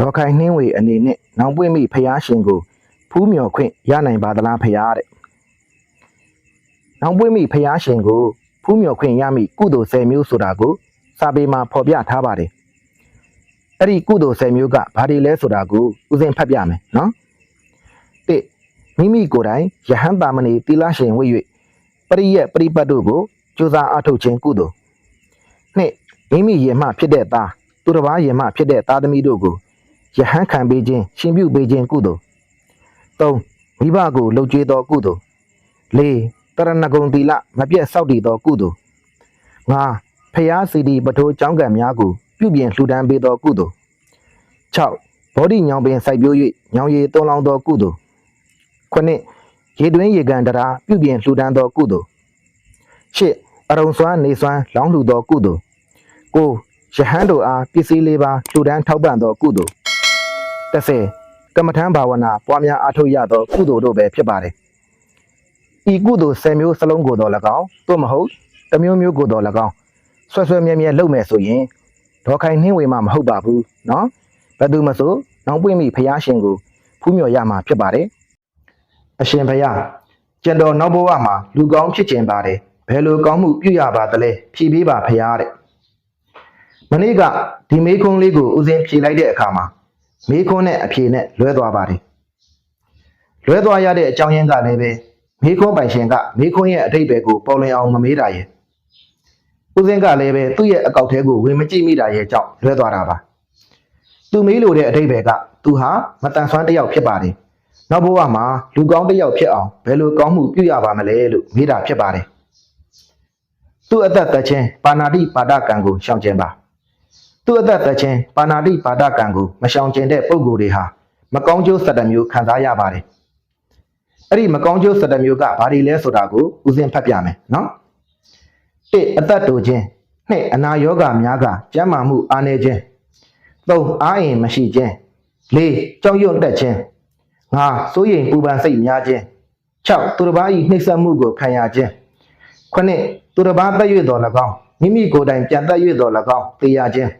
ဒေါ်ခိုင်နှင်းဝေအနေနဲ့နောင်ပွင့်မိဖျားရှင်ကိုဖူးမြော်ခွင့်ရနိုင်ပါသလားဖျားတဲ့နောင်ပွင့်မိဖျားရှင်ကိုဖူးမြော်ခွင့်ရမိကုသိုလ်10မျိုးဆိုတာကိုစာပေမှာဖော်ပြထားပါတယ်အဲ့ဒီကုသိုလ်10မျိုးကဘာတွေလဲဆိုတာကိုဥစဉ်ဖတ်ပြမယ်နော်တိမိမိကိုယ်တိုင်ယဟန်တာမဏေတိလရှင်ဝိ၍ပရိယက်ပရိပတ်တို့ကိုကြိုးစားအားထုတ်ခြင်းကုသိုလ်နှစ်မိမိယေမှဖြစ်တဲ့သားသူတစ်ပါးယေမှဖြစ်တဲ့သားသမီးတို့ကို ယဟန်ခံပေးခြင်းရှင်ပြုပေးခြင်းကုသိုလ်၃မိဘကိုလှုပ်ကြွေးသောကုသိုလ်၄တရဏဂုံတိလမပြတ်စောက်တည်သောကုသိုလ်၅ဖျားစီဒီပထိုးကျောင်းကံများကိုပြုပြင်လှူဒန်းပေးသောကုသိုလ်၆ဘောဓိညောင်ပင်စိုက်ပျိုး၍ညောင်ရည်သွန်းလောင်းသောကုသိုလ်၉ရေတွင်းရေကန်တရားပြုပြင်လှူဒန်းသောကုသိုလ်၈အရုံစွမ်းနေစွမ်းလောင်းလှူသောကုသိုလ်၉ယဟန်တို့အားပစ္စည်းလေးပါလှူဒန်းထောက်ပံ့သောကုသိုလ် 30ကမ္မထံဘာဝနာပွားများအားထုတ်ရသောကုသိုလ်တို့ပဲဖြစ်ပါတယ်။ဤကုသိုလ်10မျိုးစလုံးကိုတော့၎င်းသို့မဟုတ်တစ်မျိုးမျိုးကိုတော့၎င်းဆွဲဆွဲမြဲမြဲလုပ်မယ်ဆိုရင်ဒေါ်ခိုင်နှင်းဝေမှမဟုတ်ပါဘူးနော်။ဘယ်သူမဆိုနောင်ပွင့်မိဖျားရှင်ကိုဖူးမြော်ရမှာဖြစ်ပါတယ်။အရှင်ဘုရားကျန်တော်နောက်ဘဝမှာလူကောင်းဖြစ်ခြင်းပါတယ်။ဘယ်လိုကောင်းမှုပြုရပါသလဲဖြည်ပေးပါဖျားတဲ့။မနေ့ကဒီမေးခွန်းလေးကိုဦးစင်းဖြေလိုက်တဲ့အခါမှာ မေးခွန်းနဲ့အဖြေနဲ့လွဲသွားပါတယ်လွဲသွားရတဲ့အကြောင်းရင်းကလည်းပဲမေးခွန်းပိုင်ရှင်ကမေးခွန်းရဲ့အထိပ္ပယ်ကိုပေါ်လွင်အောင်မမေးတာရဲ့ဦးစင်းကလည်းပဲသူ့ရဲ့အကောက်ထဲကိုဝင်မကြည့်မိတာရဲ့ကြောင့်လွဲသွားတာပါသူမေးလို့တဲ့အထိပ္ပယ်ကသူဟာမတန်ဆွမ်းတစ်ယောက်ဖြစ်ပါတယ်နောက်ဘဝမှာလူကောင်းတစ်ယောက်ဖြစ်အောင်ဘယ်လိုကောင်းမှုပြုရပါမလဲလို့မေးတာဖြစ်ပါတယ်သူ့အသက်သက်ချင်းပါဏာတိပါဒကံကိုရှောင်ကျင်ပါ သူ့အသက်သက်ချင်းပါဏာတိပါဒကံကိုမရှောင်ကျင်တဲ့ပုံကိုယ်တွေဟာမကောင်းကျိုး၁၇မျိုးခံစားရပါတယ်။အဲ့ဒီမကောင်းကျိုး၁၇မျိုးကဘာတွေလဲဆိုတာကိုဦးစင်းဖတ်ပြမယ်နော်။၁အသက်တူခြင်း၂အနာယောဂများကကျန်းမာမှုအားနည်းခြင်း၃အားအင်မရှိခြင်း၄ကြောက်ရွံ့တတ်ခြင်း၅စိုးရိမ်ပူပန်စိတ်များခြင်း၆သူတစ်ပါး၏နှိပ်စက်မှုကိုခံရခြင်း9သူတစ်ပါးတက်၍တော်၎င်းမိမိကိုယ်တိုင်ပြန်တက်၍တော်၎င်းသိရခြင်း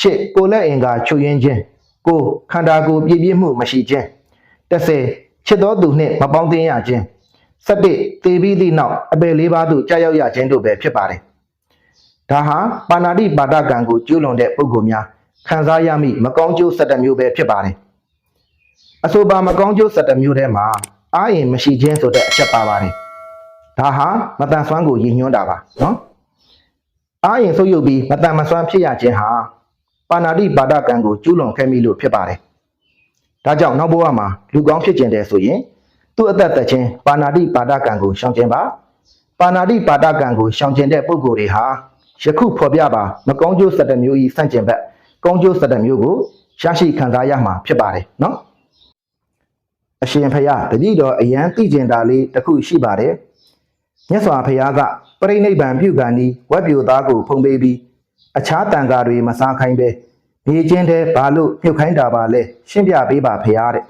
ရှစ်ကိုယ်လက်အင်္ကာချွတ်ယင်းခြင်းကိုယ်ခန္ဓာကိုယ်ပြည့်ပြည့်မှုမရှိခြင်း30ချစ်တော်သူနှင့်မပေါင်းသင်းရခြင်း17တေပြီးသည့်နောက်အပေလေးပါးသို့ကြာရောက်ရခြင်းတို့ပဲဖြစ်ပါတယ်ဒါဟာပါဏာတိပါဒကံကိုကျူးလွန်တဲ့ပုဂ္ဂိုလ်များခံစားရမိမကောင်းကျိုး17မျိုးပဲဖြစ်ပါတယ်အဆိုပါမကောင်းကျိုး17မျိုးထဲမှာအာရင်မရှိခြင်းဆိုတဲ့အချက်ပါပါတယ်ဒါဟာမတန်ဆွမ်းကိုရည်ညွှန်းတာပါနော်အာရင်ဆုပ်ယုပ်ပြီးမတန်မဆွမ်းဖြစ်ရခြင်းဟာ ပါဏာတိပါဒကံကိုကျူးလွန်ခဲ့မိလို့ဖြစ်ပါတယ်။ဒါကြောင့်နောက်ဘဝမှာလူကောင်းဖြစ်ခြင်းတဲ့ဆိုရင်သူ့အသက်သက်ချင်းပါဏာတိပါဒကံကိုရှောင်ခြင်းပါ။ပါဏာတိပါဒကံကိုရှောင်ခြင်းတဲ့ပုဂ္ဂိုလ်တွေဟာယခုဖော်ပြပါမကောင်းကျိုး၁၇မျိုးဤဆန့်ကျင်ဘက်ကောင်းကျိုး၁၇မျိုးကိုရရှိခံစားရမှာဖြစ်ပါတယ်နော်။အရှင်ဖရာတတိတော်အယံသိကျင်တာလေးတစ်ခုရှိပါတယ်။မြတ်စွာဘုရားကပြိဋိဘံပြုကံဤဝက်ပြိုသားကိုဖုံးပေးပြီး အခြားတန်ဃာတွေမစားခိုင်းပဲမြေချင်းတဲ့ဘာလို့မြုပ်ခိုင်းတာပါလဲရှင်းပြပေးပါဘုရားတဲ့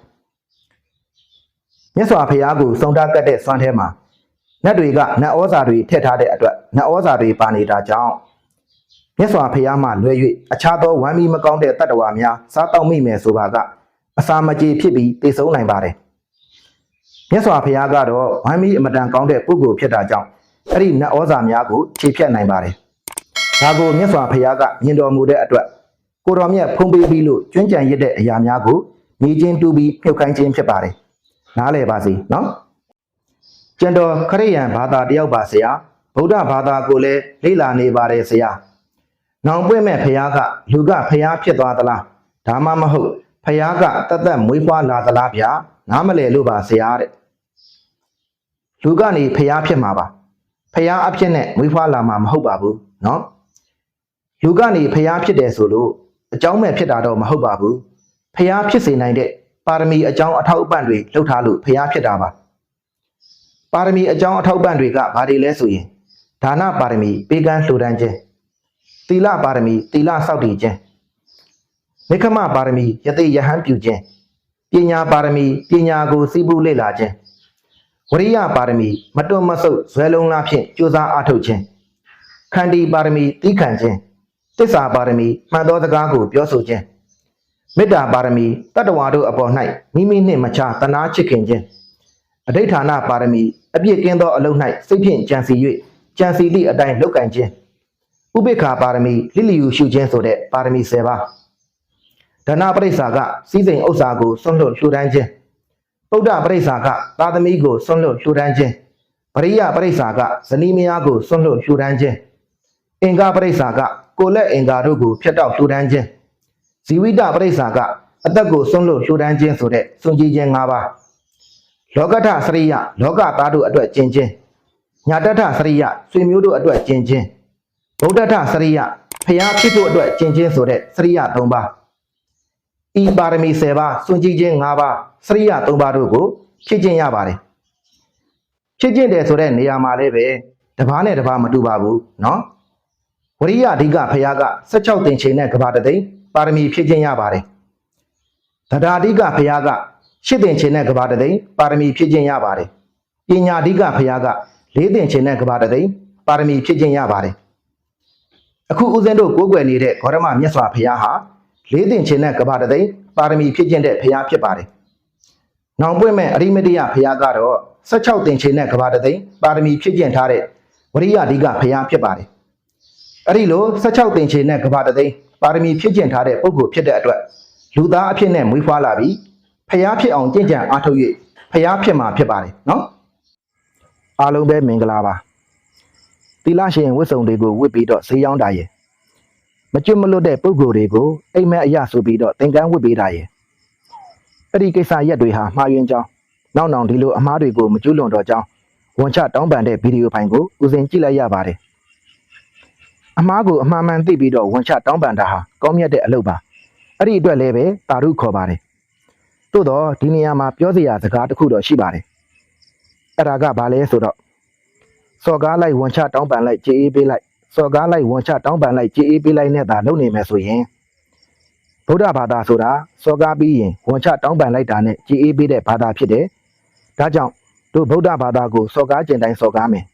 မြတ်စွာဘုရားကိုစုံတာကတ်တဲ့စွမ်းထဲမှာနတ်တွေကနတ်ဩဇာတွေထည့်ထားတဲ့အတွက်နတ်ဩဇာတွေပါနေတာကြောင့်မြတ်စွာဘုရားမှလွဲ၍အခြားသောဝမ်းမီမကောင်းတဲ့တတ္တဝါများစားတောက်မိမယ်ဆိုပါကအစာမကြေဖြစ်ပြီးသိဆုံးနိုင်ပါတယ်မြတ်စွာဘုရားကတော့ဝမ်းမီအမတန်ကောင်းတဲ့ပုဂ္ဂိုလ်ဖြစ်တာကြောင့်အဲ့ဒီနတ်ဩဇာများကိုခြေဖြတ်နိုင်ပါတယ်။ ဒါကိုမြတ်စွာဘုရားကမြင်တော်မူတဲ့အတွက်ကိုတော်မြတ်ဖုံးပေးပြီးလို့ကျွမ်းကြံရတဲ့အရာများကိုမြေချင်းတူပြီးမြုပ်ခိုင်းခြင်းဖြစ်ပါတယ်။နားလည်ပါစေနော်။ကျန်တော်ခရိယန်ဘာသာတယောက်ပါဆရာဗုဒ္ဓဘာသာကိုလည်းလေ့လာနေပါတယ်ဆရာ။နောင်ပွင့်မဲ့ဘုရားကလူကဘုရားဖြစ်သွားသလား။ဒါမှမဟုတ်ဘုရားကတသက်မွေးဖွားလာသလားဗျာ။နားမလည်လို့ပါဆရာတဲ့။လူကနေဘုရားဖြစ်မှာပါ။ဘုရားအဖြစ်နဲ့မွေးဖွားလာမှာမဟုတ်ပါဘူးနော်။ လူကနေဖျားဖြစ်တယ်ဆိုလို့အကြောင်းမဲ့ဖြစ်တာတော့မဟုတ်ပါဘူးဖျားဖြစ်စေနိုင်တဲ့ပါရမီအကြောင်းအထောက်အပံ့တွေလှုပ်ထားလို့ဖျားဖြစ်တာပါပါရမီအကြောင်းအထောက်အပံ့တွေကဘာတွေလဲဆိုရင်ဒါနပါရမီပေးကမ်းလှူဒန်းခြင်းသီလပါရမီသီလစောင့်တည်ခြင်းမိခမပါရမီယသိယဟန်ပြုခြင်းပညာပါရမီပညာကိုစီးပူးလေ့လာခြင်းဝရိယပါရမီမတွန့်မဆုတ်ဇွဲလုံးလားဖြင့်ကြိုးစားအားထုတ်ခြင်းခန္တီပါရမီတီးခံခြင်း တစ္ဆာပါရမီမှန်သောစကားကိုပြောဆိုခြင်းမေတ္တာပါရမီတတ္တဝါတို့အပေါ်၌မိမိနှင့်မချတနာချစ်ခင်ခြင်းအဋိဌာဏပါရမီအပြည့်ကင်းသောအလုံး၌စိတ်ဖြင့်ကြံစီ၍ကြံစီသည့်အတိုင်းလုပ်ကင်ခြင်းဥပိ္ပခာပါရမီလိလီယူရှုခြင်းဆိုတဲ့ပါရမီ10ပါးဒါနပရိစ္ဆာကစီးစိမ်ဥစ္စာကိုဆွန့်လွတ်လှူဒန်းခြင်းပုဒ္ဒပရိစ္ဆာကသာသမီကိုဆွန့်လွတ်လှူဒန်းခြင်းပရိယပရိစ္ဆာကဇနီးမယားကိုဆွန့်လွတ်လှူဒန်းခြင်းအင်္ဂါပရိစ္ဆာက ကိုယ်လက်အင်္ဂါတို့ကိုဖျက်တောက်လှူဒန်းခြင်း ဇီဝိတပရိစ္ဆာကအသက်ကိုဆုံးလို့လှူဒန်းခြင်းဆိုတဲ့စွန့်ကြည်ခြင်း၅ပါးလောကထစရိယလောကသားတို့အတွက်ကျင့်ခြင်းညာတထစရိယဆွေမျိုးတို့အတွက်ကျင့်ခြင်းဗုဒ္ဓထစရိယဖျားဖြစ်တို့အတွက်ကျင့်ခြင်းဆိုတဲ့စရိယ၃ပါးဤပါရမီ၁၀ပါးစွန့်ကြည်ခြင်း၅ပါးစရိယ၃ပါးတို့ကိုဖြည့်ကျင့်ရပါတယ်ဖြည့်ကျင့်တယ်ဆိုတဲ့နေရာမှာလည်းပဲတစ်ပါးနဲ့တစ်ပါးမတူပါဘူးเนาะ ဝရိယအဓိကဖယားက16တင်ချိန်နဲ့ကဘာတသိန်းပါရမီဖြည့်ခြင်းရပါတယ်။သဒ္ဓါအဓိကဖယားက8တင်ချိန်နဲ့ကဘာတသိန်းပါရမီဖြည့်ခြင်းရပါတယ်။ပညာအဓိကဖယားက4တင်ချိန်နဲ့ကဘာတသိန်းပါရမီဖြည့်ခြင်းရပါတယ်။အခုဦးဇင်းတို့ကိုးကွယ်နေတဲ့ဂေါရမမြတ်စွာဘုရားဟာ၄တင်ချိန်နဲ့ကဘာတသိန်းပါရမီဖြည့်ခြင်းတဲ့ဘုရားဖြစ်ပါတယ်။နောင်ပွင့်မဲ့အရိမတိယဘုရားကတော့16တင်ချိန်နဲ့ကဘာတသိန်းပါရမီဖြည့်ခြင်းထားတဲ့ဝရိယအဓိကဘုရားဖြစ်ပါတယ်။ အဲ့ဒီလို16တင်ချေနဲ့ကဘာတသိန်းပါရမီဖြစ်ကျင့်ထားတဲ့ပုဂ္ဂိုလ်ဖြစ်တဲ့အတွက်လူသားအဖြစ်နဲ့မွေးဖွားလာပြီးဖျားဖြစ်အောင်ကြင်ကြံအားထုတ်၍ဖျားဖြစ်မှာဖြစ်ပါတယ်နော်အားလုံးပဲမင်္ဂလာပါသီလရှင်ဝတ်စုံတွေကိုဝတ်ပြီးတော့ဈေးရောက်တာရယ်မကျွတ်မလွတ်တဲ့ပုဂ္ဂိုလ်တွေကိုအိမ်မက်အရာဆိုပြီးတော့သင်္ကန်းဝတ်ပေးတာရယ်အဲ့ဒီကိစ္စရက်တွေဟာမှားယွင်းကြောင်းနောက်နောက်ဒီလိုအမားတွေကိုမကျွလွန်တော့ကြောင်းဝန်ချတောင်းပန်တဲ့ဗီဒီယိုဖိုင်ကိုဦးစင်ကြည့်လိုက်ရပါတယ် အမားကိုအမှားမှန်သိပြီးတော့ဝန်ချတောင်းပန်တာဟာကောင်းမြတ်တဲ့အလုပ်ပါအဲ့ဒီအတွက်လည်းပဲတာရုခေါ်ပါတယ်သို့တော့ဒီနေရာမှာပြောစရာစကားတစ်ခုတော့ရှိပါတယ်အဲ့ဒါကဘာလဲဆိုတော့စော်ကားလိုက်ဝန်ချတောင်းပန်လိုက်ကြေးအေးပေးလိုက်စော်ကားလိုက်ဝန်ချတောင်းပန်လိုက်ကြေးအေးပေးလိုက်နဲ့သာလုပ်နေမယ်ဆိုရင်ဗုဒ္ဓဘာသာဆိုတာစော်ကားပြီးရင်ဝန်ချတောင်းပန်လိုက်တာနဲ့ကြေးအေးပေးတဲ့ဘာသာဖြစ်တယ်ဒါကြောင့်တို့ဗုဒ္ဓဘာသာကိုစော်ကားကျင်တိုင်းစော်ကားမယ်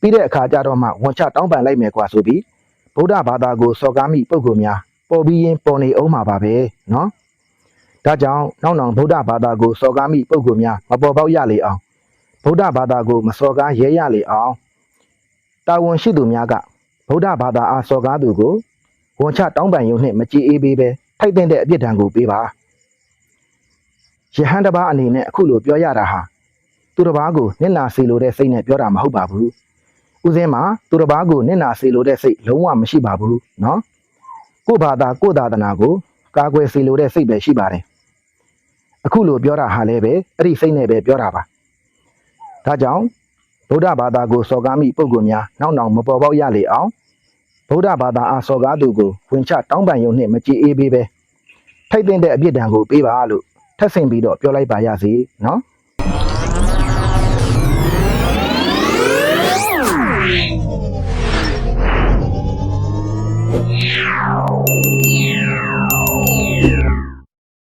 ပြီးတဲ့အခါကျတော့မှဝန်ချတောင်းပန်လိုက်မယ်ကွာဆိုပြီး ဗုဒ္ဓဘာသာကိုစော်ကားမိပုဂ္ဂိုလ်များပေါ်ပြီးရင်ပေါ်နေအောင်မှာပါပဲနော်ဒါကြောင့်နောက်နောက်ဗုဒ္ဓဘာသာကိုစော်ကားမိပုဂ္ဂိုလ်များမပေါ်ပေါက်ရလေအောင်ဗုဒ္ဓဘာသာကိုမစော်ကားရဲရလေအောင်တာဝန်ရှိသူများကဗုဒ္ဓဘာသာအားစော်ကားသူကိုဝန်ချတောင်းပန်ရုံနှင့်မကြည်အေးပေးပဲထိုက်တဲ့အပြစ်ဒဏ်ကိုပေးပါယဟန်တစ်ပါးအနေနဲ့အခုလိုပြောရတာဟာသူတစ်ပါးကိုနစ်နာစေလိုတဲ့စိတ်နဲ့ပြောတာမဟုတ်ပါဘူး ဦးစင်းမှာသူတစ်ပါးကိုနစ်နာစေလိုတဲ့စိတ်လုံးဝမရှိပါဘူးနော်ကို့ဘာသာကို့သာသနာကိုကာကွယ်စေလိုတဲ့စိတ်ပဲရှိပါတယ်အခုလိုပြောတာဟာလည်းပဲအဲ့ဒီစိတ်နဲ့ပဲပြောတာပါဒါကြောင့်ဗုဒ္ဓဘာသာကိုစော်ကားမိပုဂ္ဂိုလ်များနောက်နောက်မပေါ်ပေါက်ရလေအောင်ဗုဒ္ဓဘာသာအားစော်ကားသူကိုဝင်ချတောင်းပန်ရုံနဲ့မကြည်အေးပေးပဲထိုက်တဲ့အပြစ်ဒဏ်ကိုပေးပါလို့ထပ်ဆင့်ပြီးတော့ပြောလိုက်ပါရစေနော် Música